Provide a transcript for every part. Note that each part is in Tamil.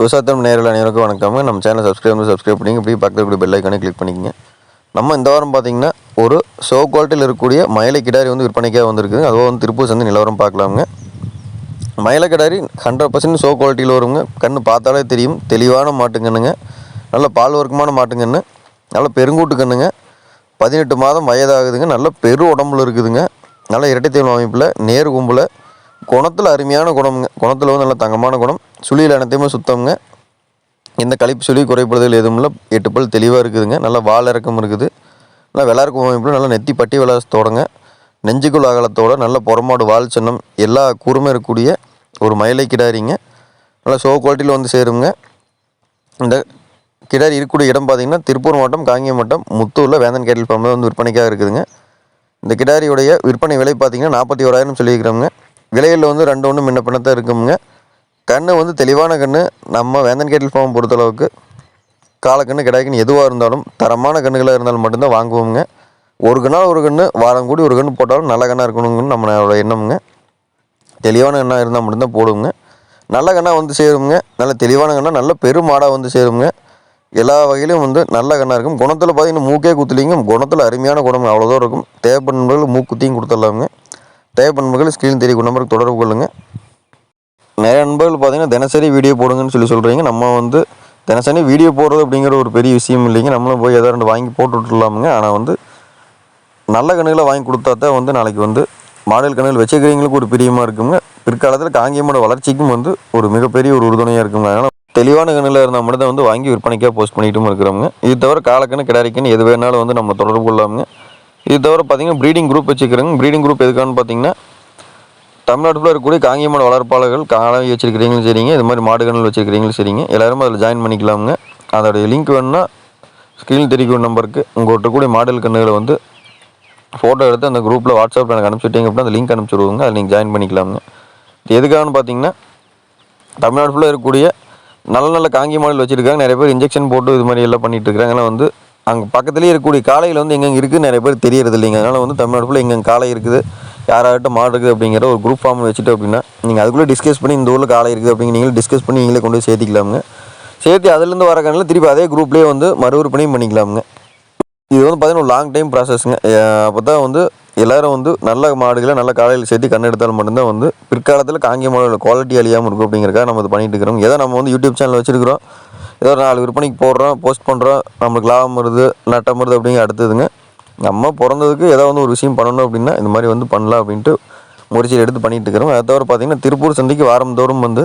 விவசாயத்தம் நேரில் அனைவருக்கும் வணக்கம் நம்ம சேனல் சப்ஸ்கிரைப் வந்து சப்ஸ்கிரைப் பண்ணி இப்படி பக்கத்தில் கூடிய பெல் ஐக்கானே கிளிக் பண்ணிக்கங்க. நம்ம இந்த வாரம் பார்த்தீங்கன்னா ஒரு ஷோ குவாலிட்டியில் இருக்கக்கூடிய மயிலை கிடாரி வந்து விற்பனைக்காக வந்திருக்குது அதுவும் வந்து திருப்பூர் சந்தை நிலவரம் பார்க்கலாமுங்க. மயிலை கிடாரி ஹண்ட்ரட் பர்சன்ட் ஷோ குவாலிட்டியில் வருங்க. கண்ணு பார்த்தாலே தெரியும். தெளிவான மாட்டுங்கண்ணுங்க நல்ல பால் வர்க்கமான மாட்டுங்கண்ணு நல்ல பெருங்கூட்டு கண்ணுங்க. பதினெட்டு மாதம் வயதாகுதுங்க. நல்ல பெரு உடம்புல இருக்குதுங்க. நல்ல இரட்டைத்தேவல் அமைப்பில் நேர் கும்பில் குணத்தில் அருமையான குணமுங்க. குணத்தில் வந்து நல்ல தங்கமான குணம். சுழியில் அனைத்தையுமே சுத்தம்ங்க. எந்த கழிப்பு சுழி குறைப்படுதல் எதுவும் இல்லை எட்டு பல் தெளிவாக இருக்குதுங்க. நல்ல வால் இறக்கம் இருக்குது. நல்லா விளாட்க்கும் அமைப்பில் நல்லா நெத்தி பட்டி விளாசத்தோடங்க. நெஞ்சுக்குள் அகலத்தோட நல்ல புறமாடு வால் சின்னம். எல்லா கூறுமே இருக்கக்கூடிய ஒரு மயிலை கிடாரிங்க. நல்லா ஷோ குவாலிட்டியில் வந்து சேருங்க. இந்த கிடாரி இருக்கக்கூடிய இடம் பார்த்திங்கன்னா திருப்பூர் மாவட்டம் காங்கேயம் மாவட்டம் முத்தூரில் வேந்தன் கேட்டில் ஃபார்மில் வந்து விற்பனைக்காக இருக்குதுங்க. இந்த கிடாரியுடைய விற்பனை விலை பார்த்தீங்கன்னா நாற்பத்தி ஓராயிரம் சொல்லியிருக்கிறோங்க விலையில் வந்து ரெண்டு ஒன்று முன்ன பின்ன தான் இருக்குங்க கன்று வந்து தெளிவான கன்று நம்ம வேந்தன் கேட்டில் ஃபார்ம் பொறுத்தளவுக்கு காலக்கண்ணு கிடைக்குன்னு எதுவாக இருந்தாலும் தரமான கண்ணுகளாக இருந்தாலும் மட்டும்தான் வாங்குவோங்க ஒரு கண்ணால் ஒரு கன்று வாரம் கூடி ஒரு கன்று போட்டாலும் நல்ல கண்ணாக இருக்கணுங்கன்னு நம்மளோட எண்ணமுங்க. தெளிவான கண்ணாக இருந்தால் மட்டும்தான் போடுவோங்க நல்ல கண்ணாக வந்து சேருங்க நல்ல தெளிவான கண்ணாக நல்ல பெருமாடாக வந்து சேருங்க எல்லா வகையிலும் வந்து நல்ல கண்ணாக இருக்கும். குணத்தில் பார்த்தீங்கன்னா மூக்கே குத்துலிங்க. குணத்தில் அருமையான குணம் அவ்வளோதான் இருக்கும். தேவைப்படும் மூக்குத்தியும் கொடுத்துடலாமுங்க. தேவைப்படுபவர்கள் ஸ்க்ரீன் தெரிய நம்பருக்கு தொடர்பு கொள்ளுங்கள் நிறைய நண்பர்கள் பார்த்தீங்கன்னா தினசரி வீடியோ போடுங்கன்னு சொல்லி சொல்கிறீங்க நம்ம வந்து தினசரி வீடியோ போடுறது அப்படிங்கிற ஒரு பெரிய விஷயம் இல்லைங்க. நம்மளும் போய் எதாவது ரெண்டு வாங்கி போட்டுவிட்டுலாமுங்க ஆனால் வந்து நல்ல கண்ணுகளை வாங்கி கொடுத்தா தான் வந்து நாளைக்கு வந்து மாடல் கண்ணுகள் வச்சுக்கிறீங்களுக்கு ஒரு பிரியமாக இருக்குங்க. பிற்காலத்தில் காங்கியமோட வளர்ச்சிக்கும் வந்து ஒரு மிகப்பெரிய ஒரு உறுதுணையாக இருக்குங்க. அதனால் தெளிவான கண்ணில் இருந்தால் மட்டும் தான் வந்து வாங்கி விற்பனைக்காக போஸ்ட் பண்ணிக்கிட்டும் இருக்கிறவங்க இது தவிர காலக்கண்ணு கிடாரிக்கண்ணு எது வேணாலும் வந்து நம்ம தொடர்பு கொள்ளாமுங்க இது தவிர பார்த்தீங்கன்னா ப்ரீடிங் குரூப் வச்சுக்கிறேங்க. ப்ரீடிங் குரூப் எதுக்கான்னு பார்த்தீங்கன்னா தமிழ்நாட்டில் இருக்கக்கூடிய காங்கியமான வளர்ப்பாளர்கள் காலை வச்சிருக்கிறீங்களும் சரிங்க. இது மாதிரி மாடுகள் வச்சுருக்கிறீங்களும் சரிங்க. எல்லாரும் அதில் ஜாயின் பண்ணிக்கலாமுங்க. அதோடைய லிங்க் வேணும்னா ஸ்க்ரீனில் தெரிவிக்கும் நம்பருக்கு உங்கள்கிட்ட கூடிய மாடல் கண்ணுகளை வந்து ஃபோட்டோ எடுத்து அந்த குரூப்பில் வாட்ஸ்அப்பில் எனக்கு அனுப்பிச்சிட்டிங்க அப்படின்னா அந்த லிங்க் அனுப்பிச்சிடுவோங்க அதில் நீங்கள் ஜாயின் பண்ணிக்கலாமுங்க. இது எதுக்காகன்னு பார்த்தீங்கன்னா தமிழ்நாடு ஃபுல்லாக இருக்கக்கூடிய நல்ல நல்ல காங்கி மாடல் வச்சுருக்காங்க. நிறைய பேர் இன்ஜெக்ஷன் போட்டு இது மாதிரி எல்லாம் பண்ணிகிட்டு இருக்காங்க. வந்து அங்கே பக்கத்துலேயே இருக்கக்கூடிய காளையில் வந்து எங்கெங்கே இருக்குது நிறைய பேர் தெரியறது இல்லைங்க. அதனால் வந்து தமிழ்நாடு ஃபுல்லாக எங்கெங்கே இருக்குது யாராகட்டும் மாடு இருக்குது அப்படிங்கிற ஒரு குரூப் ஃபார்ம் வச்சுட்டு அப்படின்னா நீங்கள் அதுக்குள்ளே டிஸ்கஸ் பண்ணி இந்த ஊரில் காளை இருக்குது அப்படிங்க நீங்களே டிஸ்கஸ் பண்ணி நீங்களே கொண்டு போய் சேர்த்திக்கலாமுங்க. சேர்த்து அதுலேருந்து வர கண்ணில் திருப்பி அதே குரூப்லேயே வந்து மறு விற்பனையும் பண்ணிக்கலாமுங்க. இது வந்து பார்த்தீங்கன்னா ஒரு லாங் டைம் ப்ராசஸ்ங்க அப்போ தான் வந்து எல்லோரும் வந்து நல்ல மாடுகளை நல்ல காலையில் சேர்த்து கண் எடுத்தால் மட்டும்தான் வந்து பிற்காலத்தில் காங்கிய மாடோட குவாலிட்டி அழியாமல் இருக்கும் அப்படிங்கிறக்காக நம்ம இது பண்ணிகிட்டு இருக்கிறோம். எதை நம்ம வந்து யூடியூப் சேனல் வச்சுருக்கிறோம். ஏதோ ஒரு நாலு விற்பனைக்கு போடுறோம் போஸ்ட் பண்ணுறோம் நம்மளுக்கு லாபம் வருது நட்டம் வருது அப்படிங்கிற அடுத்ததுங்க நம்ம பிறந்ததுக்கு ஏதோ வந்து ஒரு விஷயம் பண்ணணும் அப்படின்னா இந்த மாதிரி வந்து பண்ணலாம் அப்படின்ட்டு முயற்சியில் எடுத்து பண்ணிகிட்டு இருக்கிறோம். அதை தவிர பார்த்தீங்கன்னா திருப்பூர் சந்தைக்கு வாரந்தோறும் வந்து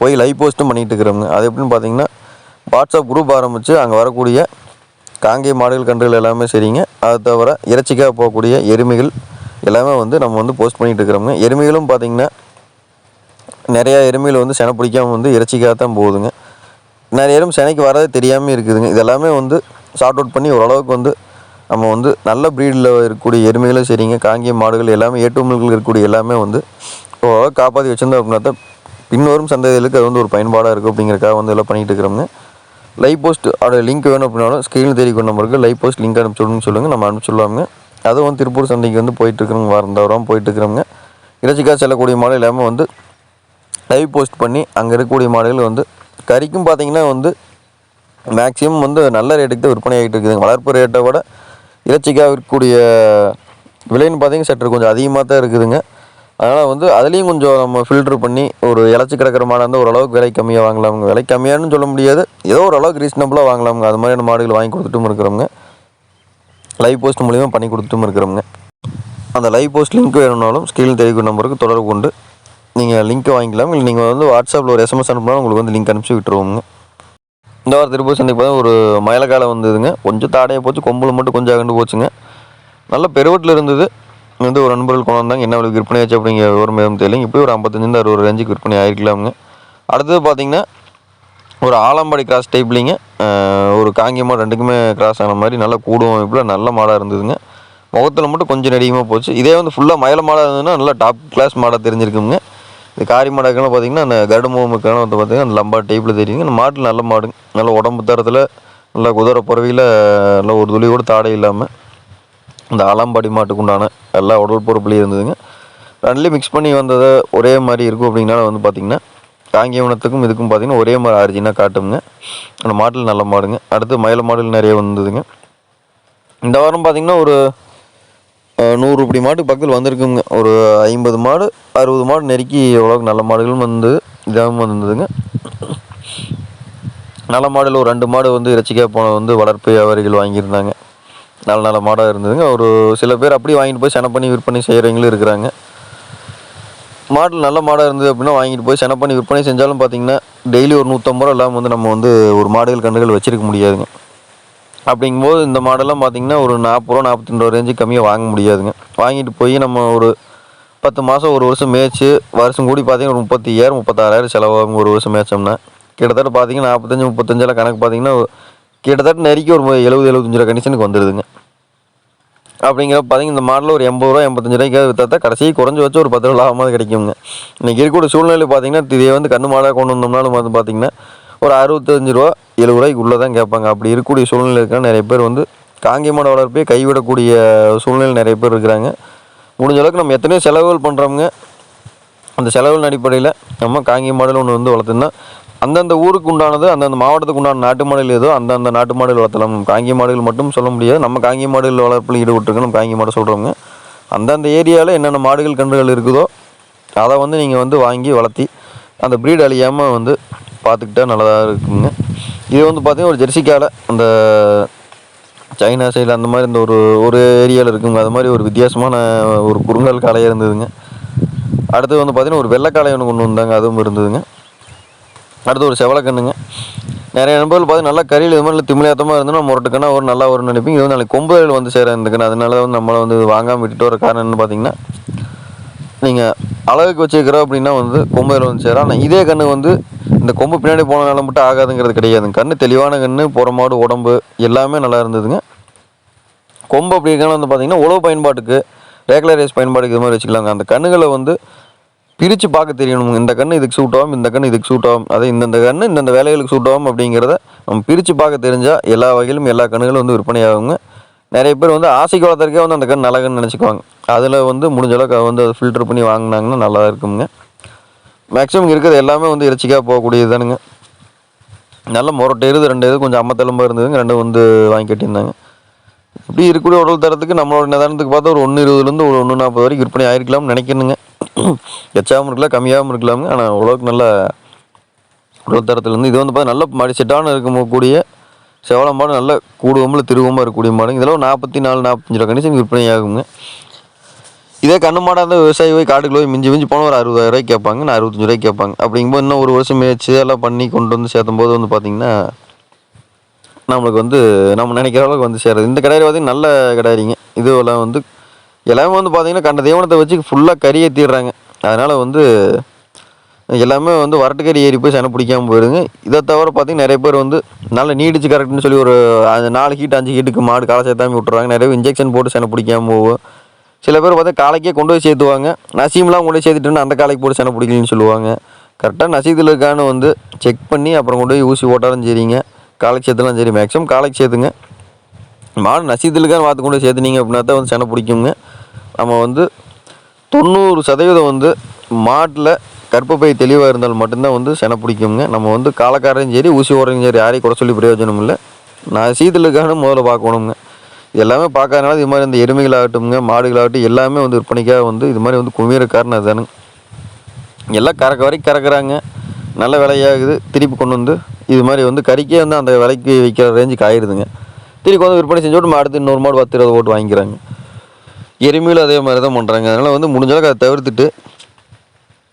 போய் லைவ் போஸ்ட்டும் பண்ணிகிட்டு இருக்கிறோங்க அது எப்படின்னு பார்த்தீங்கன்னா வாட்ஸ்அப் குரூப் ஆரம்பித்து அங்கே வரக்கூடிய காங்கேய மாடுகள் கன்றுகள் எல்லாமே சரிங்க. அது தவிர இறைச்சிக்காக போகக்கூடிய எருமைகள் எல்லாமே வந்து நம்ம வந்து போஸ்ட் பண்ணிகிட்டு இருக்கிறோங்க எருமைகளும் பார்த்தீங்கன்னா நிறையா எருமைகள் வந்து செனை பிடிக்காமல் வந்து இறைச்சிக்காக தான் போகுதுங்க. நிறைய நேரம் செனைக்கு வரதே தெரியாமல் இருக்குதுங்க. இதெல்லாமே வந்து ஷார்ட் அவுட் பண்ணி ஓரளவுக்கு வந்து நம்ம வந்து நல்ல ப்ரீடில் இருக்கக்கூடிய எருமைகளும் சரிங்க. காங்கிய மாடுகள் எல்லாமே ஏற்றுமல்கள் இருக்கக்கூடிய எல்லாமே வந்து ஓரளவுக்கு காப்பாற்றி வச்சிருந்தோம் அப்படின்னா தான் பின்வரும் சந்ததிகளுக்கு அது வந்து ஒரு பயன்பாடாக இருக்கும் அப்படிங்கிறக்காக வந்து எல்லாம் பண்ணிகிட்டு இருக்கிறோங்க லைவ் போஸ்ட் அதோட லிங்க் வேணும் அப்படின்னாலும் ஸ்க்ரீனில் தெரிவிக்கும் நம்பருக்கு லைவ் போஸ்ட் லிங்க் அனுப்பிச்சுடுன்னு சொல்லுங்கள் நம்ம அனுப்பிச்சுடுவாங்க அதுவும் வந்து திருப்பூர் சந்தைக்கு வந்து போயிட்டுருக்குறோங்க வாரம் தவறாமல் போயிட்டுருக்குறோங்க இறைச்சிக்காக செல்லக்கூடிய மாடு எல்லாமே வந்து லைவ் போஸ்ட் பண்ணி அங்கே இருக்கக்கூடிய மாடுகள் வந்து கறிக்கும் பார்த்தீங்கன்னா வந்து மேக்ஸிமம் வந்து நல்ல ரேட்டுக்கு தான் விற்பனை ஆகிட்டு இருக்குதுங்க வளர்ப்பு ரேட்டை விட இறைச்சிக்காக இருக்கக்கூடிய விலைன்னு பார்த்தீங்கன்னா சற்று கொஞ்சம் அதிகமாக தான் இருக்குதுங்க. அதனால் வந்து அதுலேயும் கொஞ்சம் நம்ம ஃபில்ட்ரு பண்ணி ஒரு இலச்சி கிடக்கிற மாடாக இருந்தால் ஓரளவுக்கு விலை கம்மியாக வாங்கலாமுங்க. விலை கம்மியானு சொல்ல முடியாது. ஏதோ ஓரளவுக்கு ரீசனபுளாக வாங்கலாமுங்க. அது மாதிரியான மாடுகள் வாங்கி கொடுத்துட்டும் இருக்கிறோங்க லைவ் போஸ்ட் மூலிமா பண்ணி கொடுத்துட்டும் இருக்கிறோங்க அந்த லைவ் போஸ்ட் லிங்க் வேணும்னாலும் ஸ்கிரீன் தெரிவிக்கும் நம்பருக்கு தொடர்பு கொண்டு நீங்கள் லிங்க்கை வாங்கிக்கலாம். இல்லை நீங்கள் வந்து வாட்ஸ்அப்பில் ஒரு எஸ்எம்எஸ் அனுப்பினாலும் உங்களுக்கு வந்து லிங்க் அனுப்பிச்சி விட்டுருவோங்க. இந்த வாரம் திருப்பூர் சந்தைக்கு பார்த்தா ஒரு மயிலக்காலம் வந்ததுங்க. கொஞ்சம் தாடையை போச்சு கொம்பில் மட்டும் கொஞ்சம் அகண்டு போச்சுங்க. நல்ல பெருவட்டில் இருந்தது. வந்து ஒரு நண்பர்கள் கொண்டு வந்தாங்க. என்ன விலைக்கு விற்பனை ஆச்சு அப்படிங்கிற விவரம் எதுவும் தெரியல இப்போயும் ஒரு ஐம்பத்தஞ்சிருந்து அறுபது ரேஞ்சுக்கு விற்பனை ஆகிருக்கலாமுங்க அடுத்தது பார்த்தீங்கன்னா ஒரு ஆலம்பாடி கிராஸ் டைப்லிங்க ஒரு காங்கியமாக ரெண்டுக்குமே கிராஸ் ஆன மாதிரி நல்ல கூடும் அமைப்பில் நல்ல மாடாக இருந்ததுங்க. முகத்தில் மட்டும் கொஞ்சம் நெடிகமாக போச்சு. இதே வந்து ஃபுல்லாக மயில மாடாக இருந்ததுன்னா நல்லா டாப் கிளாஸ் மாடாக தெரிஞ்சிருக்குங்க. இது காரி மாடுக்கெல்லாம் பார்த்தீங்கன்னா அந்த கருடு முகமுக்கெல்லாம் வந்து பார்த்தீங்கன்னா அந்த லம்பா டைப்பில் தெரியுங்க அந்த மாட்டில் நல்ல மாடுங்க நல்ல உடம்பு தரத்தில் நல்லா குதிரை பறவையில் நல்லா ஒரு துளி கூட தாடை இல்லாமல் இந்த ஆலாம்பாடி மாட்டுக்குண்டான எல்லா உடல் பொறுப்புலையும் இருந்ததுங்க. ரெண்டுலேயும் மிக்ஸ் பண்ணி வந்ததை ஒரே மாதிரி இருக்கும் அப்படிங்கனால வந்து பார்த்திங்கன்னா காங்கேயவனத்துக்கும் இதுக்கும் பார்த்தீங்கன்னா ஒரே மாதிரி ஆரிஜினாக காட்டுங்க அந்த மாட்டில் நல்ல மாடுங்க. அடுத்து மயில மாடல் நிறைய வந்ததுங்க. இந்த வாரம் பார்த்தீங்கன்னா ஒரு நூறு இப்படி மாட்டு பக்கத்தில் வந்திருக்குங்க. ஒரு ஐம்பது மாடு அறுபது மாடு நெருக்கி எவ்வளோக்கு நல்ல மாடுகளும் வந்து இதாகவும் வந்ததுங்க நல்ல மாடில் ஒரு ரெண்டு மாடு வந்து இறைச்சிக்காக போன வந்து வளர்ப்பு வியாபாரிகள் வாங்கியிருந்தாங்க. நல்ல நல்ல மாடாக இருந்ததுங்க. ஒரு சில பேர் அப்படியே வாங்கிட்டு போய் சென பண்ணி விற்பனை செய்கிறவங்களும் இருக்கிறாங்க. மாடல் நல்ல மாடாக இருந்தது அப்படின்னா வாங்கிட்டு போய் சென பண்ணி விற்பனை செஞ்சாலும் பார்த்தீங்கன்னா டெய்லி ஒரு நூற்றம்பது ரூபா இல்லாமல் வந்து நம்ம வந்து ஒரு மாடுகள் கன்றுகள் வச்சுருக்க முடியாதுங்க. அப்படிங்கும்போது இந்த மாடெல்லாம் பார்த்தீங்கன்னா ஒரு நாற்பது ரூபா நாற்பத்தி ரெண்டு ரேஞ்சு கம்மியாக வாங்க முடியாதுங்க. வாங்கிட்டு போய் நம்ம ஒரு பத்து மாதம் ஒரு வருஷம் மேய்ச்சி வருஷம் கூடி பார்த்தீங்கன்னா ஒரு முப்பத்தி ஐயாயிரம் முப்பத்தாறாயிரம் செலவாகும் ஒரு வருஷம் மேய்ச்சோம்னா. கிட்டத்தட்ட பார்த்தீங்கன்னா நாற்பத்தஞ்சு முப்பத்தஞ்செல்லாம் கணக்கு பார்த்தீங்கன்னா கிட்டத்தட்ட நெருக்கி ஒரு எழுபது எழுபத்தஞ்சு ரூபா கண்டிஷனுக்கு வந்துடுதுங்க அப்படிங்கிறப்ப பார்த்தீங்கன்னா இந்த மாடலில் ஒரு எண்பது ரூபா எண்பத்தஞ்சு ரூபாய்க்கு விற்றா கடைசி குறைஞ்சி வச்சு ஒரு பத்து ரூபா லாபமாக கிடைக்குங்க. இன்றைக்கி இருக்கக்கூடிய சூழ்நிலை பார்த்தீங்கன்னா இதை வந்து கண்ணு மாடாக கொண்டு வந்தோம்னாலும் வந்து பார்த்தீங்கன்னா ஒரு அறுபத்தஞ்சு ரூபா எழுபது ரூபாய்க்கு உள்ளே தான் கேட்பாங்க. அப்படி இருக்கக்கூடிய சூழ்நிலை இருக்கிற நிறைய பேர் வந்து காங்கி மாட வளர்ப்பே கைவிடக்கூடிய சூழ்நிலை நிறைய பேர் இருக்கிறாங்க. முடிஞ்ச அளவுக்கு நம்ம எத்தனையோ செலவுகள் பண்ணுறோங்க அந்த செலவுகளின் அடிப்படையில் நம்ம காங்கி மாடல் ஒன்று வந்து வளர்த்துனா அந்தந்த ஊருக்கு உண்டானது அந்தந்த மாவட்டத்துக்கு உண்டான நாட்டு மாடுகள் ஏதோ அந்தந்த நாட்டு மாடுகள் வளர்த்தலாம். காங்கி மாடுகள் மட்டும் சொல்ல முடியாது. நம்ம காங்கி மாடுகள் வளர்ப்பில் ஈடுபட்டுருக்கு நம்ம காங்கி மாடு சொல்கிறோங்க அந்தந்த ஏரியாவில் என்னென்ன மாடுகள் கன்றுகள் இருக்குதோ அதை வந்து நீங்கள் வந்து வாங்கி வளர்த்தி அந்த ப்ரீட் அழியாமல் வந்து பார்த்துக்கிட்டா நல்லதாக இருக்குங்க. இது வந்து பார்த்தீங்கன்னா ஒரு ஜெர்சிக்கால அந்த சைனா சைடில் அந்த மாதிரி இந்த ஒரு ஒரு ஏரியாவில் இருக்குங்க. அது மாதிரி ஒரு வித்தியாசமான ஒரு குறுங்கல் காளையாக இருந்ததுங்க. அடுத்து வந்து பார்த்தீங்கன்னா ஒரு வெள்ளைக்காளை ஒன்று கொண்டு வந்தாங்க. அதுவும் இருந்ததுங்க. அடுத்து ஒரு செவலக்கண்ணுங்க நிறைய நண்பர்கள் பார்த்து நல்லா கறியில் இது மாதிரி திமிழாத்தமாக இருந்தோம்னா முரட்டுக்கண்ணா ஒரு நல்லா வரும்னு நினைப்பீங்க. இது வந்து நாளைக்கு கொம்புகள் வந்து சேர இருந்துக்கணும் அதனால வந்து நம்மளை வந்து வாங்காமல் விட்டுட்டு வர காரணம் என்னன்னு பார்த்தீங்கன்னா நீங்கள் அழகுக்கு வச்சுருக்கிறோம் அப்படின்னா வந்து கொம்புகள் வந்து சேரும். ஆனால் இதே கண்ணு வந்து இந்த கொம்பு பின்னாடி போனதுனால மட்டும் ஆகாதுங்கிறது கிடையாதுங்க. கண் தெளிவான கண் புறமாடு உடம்பு எல்லாமே நல்லா இருந்ததுங்க. கொம்பு அப்படி இருக்கனால வந்து பார்த்திங்கன்னா உழவு பயன்பாட்டுக்கு ரேகுலர் ரேஸ் பயன்பாட்டுக்கு இது மாதிரி வச்சுக்கலாங்க. அந்த கண்ணுகளை வந்து பிரித்து பார்க்க தெரியணும் இந்த கண் இதுக்கு சூட் ஆகும் இந்த கண் இதுக்கு சூட் ஆகும். அதே இந்தந்த கண் இந்தந்த வேலைகளுக்கு சூட் ஆகும் அப்படிங்கிறத நம்ம பிரித்து பார்க்க தெரிஞ்சால் எல்லா வகையிலும் எல்லா கண்ணுகளும் வந்து விற்பனை ஆகுங்க. நிறைய பேர் வந்து ஆசைக்கு வளர்த்துறக்கே வந்து அந்த கண் நல்ல கண்ணு நினச்சிக்குவாங்க. அதில் வந்து முடிஞ்ச அளவுக்கு வந்து அதை ஃபில்டர் பண்ணி வாங்கினாங்கன்னா நல்லா இருக்குங்க. மேக்ஸிமம் இருக்கிறது எல்லாமே வந்து இறைச்சிக்காக போகக்கூடியது தானுங்க. நல்ல முரட்டை இருது ரெண்டு இது கொஞ்சம் அம்மத்தெலும்பாக இருந்ததுங்க ரெண்டும் வந்து வாங்கி கட்டியிருந்தாங்க. இப்படி இருக்கக்கூடிய உடல் தரத்துக்கு நம்மளோட நிதானத்துக்கு பார்த்தா ஒரு ஒன்று இருபதுலேருந்து ஒரு ஒன்று நாற்பது வரைக்கும் விற்பனை ஆயிருக்கலாம்னு நினைக்கணுங்க. எச்சாகவும் இருக்கலாம் கம்மியாகவும் இருக்கலாமுங்க. ஆனால் ஓரளவுக்கு நல்ல உடல் தரத்துலேருந்து இது வந்து பார்த்தா நல்ல மாடி செட்டான இருக்கக்கூடிய செவளம் மாடு நல்ல கூடுவோம்ல திருவமாக இருக்கக்கூடிய மாடுங்க. இதெல்லாம் ஒரு நாற்பத்தி நாலு நாற்பத்தஞ்சு ரூபா கண்டிஷன் விற்பனை ஆகுங்க இதே கண்ணுமாடாக இருந்தால் விவசாயி போய் காட்டுக்குள்ள போய் மிஞ்சி மிஞ்சி போனால் ஒரு அறுபது ரூபாய் கேட்பாங்க நான் அறுபத்தஞ்சு ரூபாய்க்கு கேட்பாங்க. அப்படிங்கும்போது இன்னும் ஒரு வருஷம் மேய்ச்சி எல்லாம் பண்ணி கொண்டு வந்து சேர்த்தும் போது வந்து பார்த்திங்கன்னா நம்மளுக்கு வந்து நம்ம நினைக்கிற அளவுக்கு வந்து சேருது. இந்த கடையில் பார்த்திங்கன்னா நல்ல கடாரிங்க இதுவெல்லாம் வந்து எல்லாமே வந்து பார்த்திங்கன்னா கண்ட தீவனத்தை வச்சு ஃபுல்லாக கறி ஏற்றிடுறாங்க அதனால் வந்து எல்லாமே வந்து வரட்டுக்கறி ஏறி போய் செனை பிடிக்காமல் போயிடுங்க இதை தவிர பார்த்திங்கன்னா நிறைய பேர் வந்து நல்லா நீடிச்சு கரெக்டுன்னு சொல்லி ஒரு நாலு ஹீட் அஞ்சு ஹீட்டுக்கு மாடு காலை சேர்த்தாமல் விட்டுறாங்க. நிறைய இன்ஜெக்ஷன் போட்டு சனை பிடிக்காமல் போகும் சில பேர் பார்த்தா காலைக்கே கொண்டு போய் சேர்த்துவாங்க. நசீம்லாம் கொண்டு போய் அந்த காலைக்கு போட்டு செனை பிடிக்கலன்னு சொல்லுவாங்க. கரெக்டாக நசீதில் இருக்கான்னு வந்து செக் பண்ணி அப்புறம் கொண்டு போய் ஊசி போட்டாலும் சரிங்க. காலைக்கு சேர்த்துலாம் சரி. மேக்ஸிமம் காலைக்கு சேர்த்துங்க. மாடு நசீதிலுக்கான்னு பார்த்து கொண்டு சேர்த்துனீங்க அப்படின்னா தான் வந்து செனை பிடிக்குங்க. நம்ம வந்து தொண்ணூறு சதவீதம் வந்து மாட்டில் கற்பப்பை தெளிவாக இருந்தால் மட்டும்தான் வந்து செனை பிடிக்குங்க. நம்ம வந்து காலக்காரையும் சரி ஊசி ஓடுறதும் சரி யாரையும் குறை சொல்லி பிரயோஜனம் இல்லை. நான் சீதலுக்கான முதல்ல பார்க்கணுங்க. எல்லாமே பார்க்கறதுனால இது மாதிரி இந்த எருமைகளாகட்டும்ங்க மாடுகளாகட்டும் எல்லாமே வந்து விற்பனைக்காக வந்து இது மாதிரி வந்து குமிர காரணம் அதுதானுங்க. எல்லாம் கறக்க வரைக்கும் கறக்குறாங்க. நல்ல விலையாகுது. திருப்பி கொண்டு வந்து இது மாதிரி வந்து கறிக்கே வந்து அந்த விலைக்கு விற்கிற ரேஞ்சுக்கு ஆயிடுதுங்க திருப்பி வந்து விற்பனை செஞ்சு விட்டு அடுத்து இன்னொரு மாடு பத்து இருபது போட்டு வாங்கிக்கிறாங்க. எருமையிலும் அதே மாதிரி தான் பண்ணுறாங்க அதனால் வந்து முடிஞ்ச அளவுக்கு அதை தவிர்த்துட்டு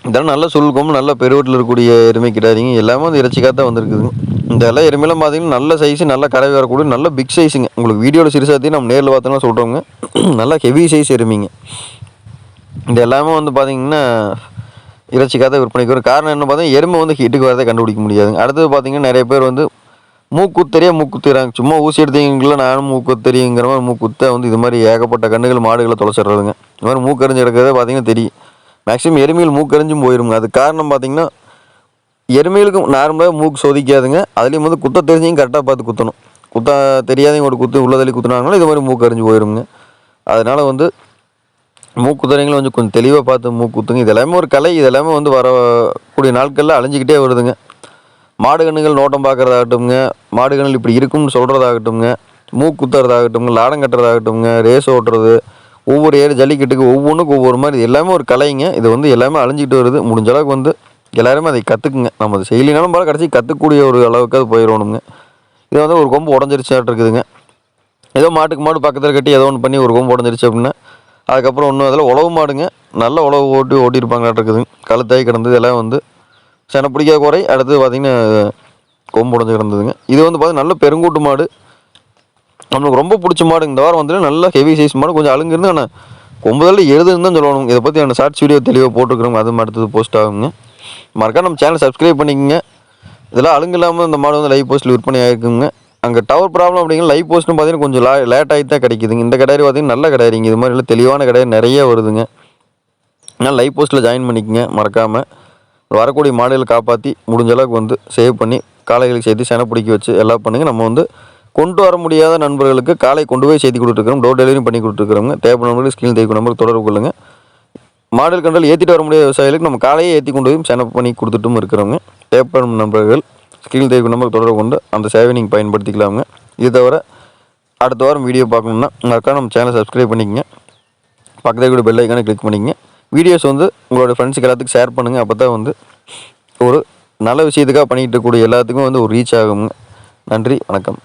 இதெல்லாம் நல்ல சொல்லுக்கோம் நல்ல பெருவட்டில் இருக்கக்கூடிய எருமை கிடாரிங்க. எல்லாமே வந்து இறைச்சிக்காக தான் வந்திருக்குதுங்க. இந்த எல்லாம் எருமையெல்லாம் பார்த்தீங்கன்னா நல்ல சைஸு நல்ல கறவை வரக்கூடிய நல்ல பிக் சைஸுங்க உங்களுக்கு வீடியோவில் சிறுசாத்தையும் நம்ம நேரில் பார்த்தோம்னா சொல்கிறோங்க நல்லா ஹெவி சைஸ் எருமைங்க. இது எல்லாமே வந்து பார்த்தீங்கன்னா இறைச்சிக்காக தான் விற்பனைக்கு வரும். காரணம் என்ன பார்த்தீங்கன்னா எருமை வந்து ஹீட்டுக்கு வரதை கண்டுபிடிக்க முடியாதுங்க. அடுத்தது பார்த்தீங்கன்னா நிறைய பேர் வந்து மூக்குத்தறியாக மூக்குத்துறாங்க சும்மா ஊசி எடுத்தீங்களா நானும் மூக்குத்தறிங்கிற மாதிரி மூக்குத்த வந்து இது மாதிரி ஏகப்பட்ட கண்ணுகள் மாடுகளை தொலைச்சிடுறதுங்க. இது மாதிரி மூக்கறிஞ்சு எடுக்கிறதே பார்த்தீங்கன்னா தெரியும். மேக்ஸிமம் எருமையில் மூக்கறிஞ்சும் போயிருங்க. அது காரணம் பார்த்தீங்கன்னா எருமைகளுக்கும் நார்மலாக மூக்கு சோதிக்காதுங்க. அதுலேயும் வந்து குத்த தெரிஞ்சவங்க கரெக்டாக பார்த்து குத்தணும். குத்த தெரியாதவங்க ஒரு குத்து உள்ள தள்ளி குத்துனாங்கன்னா இது மாதிரி மூக்கு அறிஞ்சு போயிருங்க. அதனால் வந்து மூக்குத்துறைங்களும் கொஞ்சம் கொஞ்சம் தெளிவாக பார்த்து மூக்குத்துங்க இது எல்லாமே ஒரு கலை. இது எல்லாமே வந்து வரக்கூடிய நாட்களில் அழிஞ்சிக்கிட்டே வருதுங்க. மாடு கண்ணுகள் நோட்டம் பார்க்குறதாகட்டும்ங்க. மாடு கண்ணுகள் இப்படி இருக்கும்னு சொல்கிறதாகட்டும்ங்க மூக்குத்துறதாகட்டும்ங்க லாடம் கட்டுறதாகட்டும்ங்க. ரேஸ் ஓட்டுறது. ஒவ்வொரு ஏர் ஜல்லிக்கட்டுக்கு ஒவ்வொன்றுக்கு ஒவ்வொரு மாதிரி இது எல்லாமே ஒரு கலைங்க. இது வந்து எல்லாமே அழிஞ்சிக்கிட்டு வருது. முடிஞ்ச அளவுக்கு வந்து எல்லாருமே அதை கற்றுக்குங்க நம்ம அதை செய்யலினாலும் பல கடைசி கற்றுக்கூடிய ஒரு அளவுக்கு அது போயிடணுங்க. இது வந்து ஒரு கொம்பு உடஞ்சிருச்சாட்டு இருக்குதுங்க. ஏதோ மாட்டுக்கு மாடு பக்கத்தில் கட்டி ஏதோ ஒன்று பண்ணி ஒரு கொம்பு உடஞ்சிருச்சு அப்படின்னா அதுக்கப்புறம் ஒன்றும் அதில் உழவு மாடுங்க. நல்ல உழவு ஓட்டி ஓட்டியிருப்பாங்களாட்டு இருக்குதுங்க. கழுத்தாய் கிடந்தது எல்லாம் வந்து சென பிடிக்காத குறை. அடுத்து பார்த்திங்கன்னா கொம்பு உடஞ்சி கிடந்ததுங்க. இது வந்து பார்த்திங்க நல்ல பெருங்கூட்டு மாடு. நம்மளுக்கு ரொம்ப பிடிச்ச மாடு இந்த வாரம் வந்துட்டு நல்ல ஹெவி சைஸ் மாடு. கொஞ்சம் அழுங்கிருந்து ஆனால் கொம்புதலில் எழுதுன்னு தான் சொல்லணும். இதை பற்றி அந்த ஷார்ட்ஸ் வீடியோ தெளிவாக போட்டுருக்குறோங்க அது அடுத்தது போஸ்ட் ஆகுங்க. மறக்காம நம்ம சேனல் சப்ஸ்கிரைப் பண்ணிக்கோங்க. இதெல்லாம் அழுங்கு இல்லாமல் இந்த மாடு வந்து லைவ் போஸ்ட்டில் விற்பனை ஆகிருக்குங்க அங்கே டவர் ப்ராப்ளம் அப்படிங்கிற லைவ் போஸ்ட்டும் பார்த்தீங்கன்னா கொஞ்சம் லே லேட் ஆகி தான் கிடைக்குதுங்க. இந்த கடையில் பார்த்தீங்கன்னா நல்ல கடையிங்க இது மாதிரி இல்லை தெளிவான கடை நிறைய வருதுங்க. ஆனால் லைவ் போஸ்ட்டில் ஜாயின் பண்ணிக்கங்க. மறக்காமல் வரக்கூடிய மாடுகளை காப்பாற்றி முடிஞ்ச அளவுக்கு வந்து சேவ் பண்ணி காளைகளுக்கு சேர்த்து செனை பிடிக்க வச்சு எல்லாம் பண்ணுங்க. நம்ம வந்து கொண்டு வர முடியாத நண்பர்களுக்கு காலை கொண்டு போய் செய்தி கொடுத்துருக்குறோம். டோர் டெலிவரி பண்ணி கொடுத்துருக்குறோங்க. தேவைப்படும் நம்பருக்கு ஸ்கிரீன் தேய்க்கும் நம்பருக்கு தொடர்பு கொள்ளுங்கள் மாடல் கண்டல் ஏற்றிட்டு வர முடியாத விவசாயிகளுக்கு நம்ம காலையே ஏற்றி கொண்டு போய் செனை பண்ணி கொடுத்துட்டும் இருக்கிறவங்க. தேவைப்படும் நண்பர்கள் ஸ்கிரீன் தேவை நம்பர் தொடர்பு கொண்டு அந்த சேவை நீங்கள் பயன்படுத்திக்கலாமுங்க. இது தவிர அடுத்த வாரம் வீடியோ பார்க்கணுன்னா மறக்காம நம்ம சேனலை சப்ஸ்கிரைப் பண்ணிக்கங்க. பக்கத்தில் கூட பெல் ஐக்கானை கிளிக் பண்ணிக்கங்க. வீடியோஸ் வந்து உங்களோட ஃப்ரெண்ட்ஸுக்கு எல்லாத்துக்கும் ஷேர் பண்ணுங்கள் அப்போ தான் வந்து ஒரு நல்ல விஷயத்துக்காக பண்ணிகிட்டு இருக்கக்கூடிய எல்லாத்துக்கும் வந்து ஒரு ரீச் ஆகுங்க. நன்றி வணக்கம்.